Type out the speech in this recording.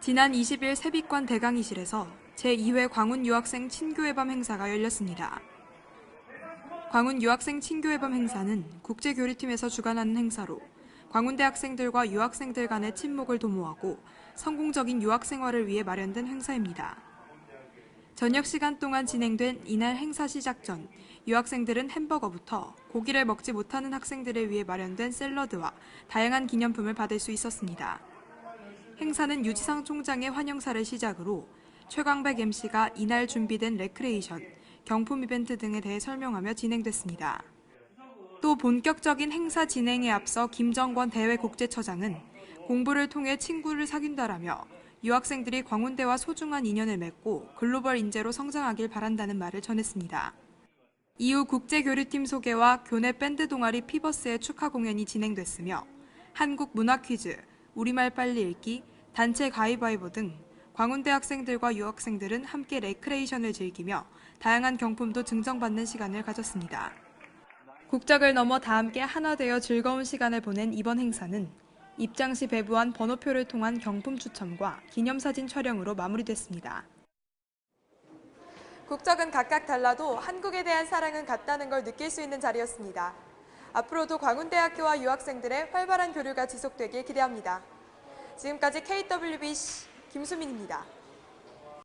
지난 20일 세비관 대강의실에서 제2회 광운 유학생 친교회밤 행사가 열렸습니다. 광운 유학생 친교회밤 행사는 국제교류팀에서 주관하는 행사로 광운대 학생들과 유학생들 간의 친목을 도모하고 성공적인 유학 생활을 위해 마련된 행사입니다. 저녁 시간 동안 진행된 이날 행사 시작 전 유학생들은 햄버거부터 고기를 먹지 못하는 학생들을 위해 마련된 샐러드와 다양한 기념품을 받을 수 있었습니다. 행사는 유지상 총장의 환영사를 시작으로 최광백 MC가 이날 준비된 레크레이션, 경품 이벤트 등에 대해 설명하며 진행됐습니다. 또 본격적인 행사 진행에 앞서 김정권 대외국제처장은 공부를 통해 친구를 사귄다라며 유학생들이 광운대와 소중한 인연을 맺고 글로벌 인재로 성장하길 바란다는 말을 전했습니다. 이후 국제교류팀 소개와 교내 밴드 동아리 피버스의 축하 공연이 진행됐으며 한국 문화 퀴즈, 우리말 빨리 읽기, 단체 가위바위보 등 광운대 학생들과 유학생들은 함께 레크레이션을 즐기며 다양한 경품도 증정받는 시간을 가졌습니다. 국적을 넘어 다 함께 하나 되어 즐거운 시간을 보낸 이번 행사는 입장 시 배부한 번호표를 통한 경품 추첨과 기념사진 촬영으로 마무리됐습니다. 국적은 각각 달라도 한국에 대한 사랑은 같다는 걸 느낄 수 있는 자리였습니다. 앞으로도 광운대학교와 유학생들의 활발한 교류가 지속되길 기대합니다. 지금까지 KWBC 김수민입니다.